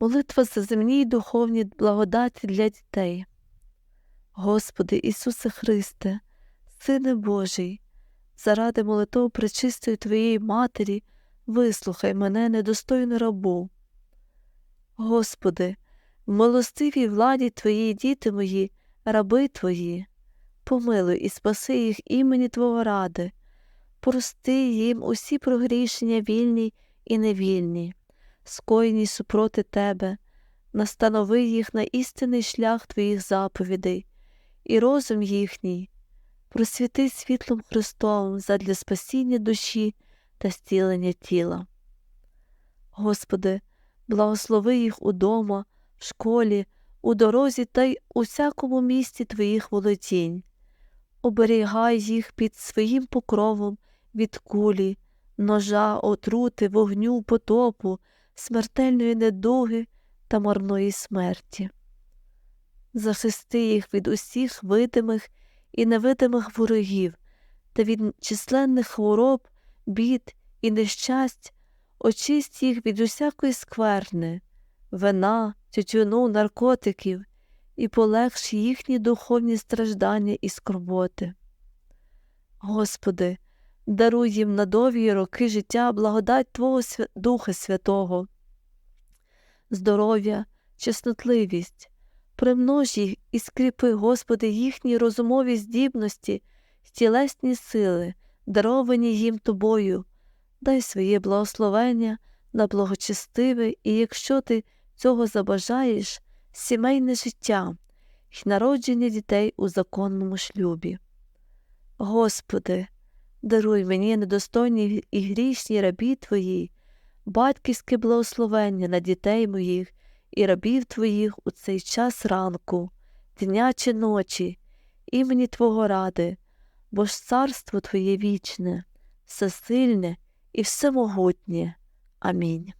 Молитва за земні й духовні благодаті для дітей. Господи Ісусе Христе, Сине Божий, заради молитов пречистої Твоєї Матері, вислухай мене, недостойну рабу. Господи, в милостивій владі Твоїй діти мої, раби Твої, помилуй і спаси їх імені Твого ради, прости їм усі прогрішення вільні і невільні, скоєні супроти Тебе, настанови їх на істинний шлях Твоїх заповідей, і розум їхній, просвіти світлом Христовим задля спасіння душі та зцілення тіла. Господи, благослови їх удома, в школі, у дорозі та й у всякому місті Твоїх володінь. Оберігай їх під своїм покровом від кулі, ножа, отрути, вогню, потопу, смертельної недуги та марної смерті. Захисти їх від усіх видимих і невидимих ворогів та від численних хвороб, бід і нещасть, очисть їх від усякої скверни, вина, тютюну, наркотиків і полегш їхні духовні страждання і скорботи. Господи, даруй їм на довгі роки життя благодать Твого Духа Святого, здоров'я, чеснотливість, примнож їх і скріпи, Господи, їхні розумові здібності, тілесні сили, даровані їм Тобою, дай своє благословення на благочестиве, і якщо ти цього забажаєш, сімейне життя й народження дітей у законному шлюбі. Господи, даруй мені недостойні і грішні рабі Твої, батьківське благословення на дітей моїх і рабів Твоїх у цей час ранку, дня чи ночі, імені Твого ради, бо ж царство Твоє вічне, всесильне і всемогутнє. Амінь.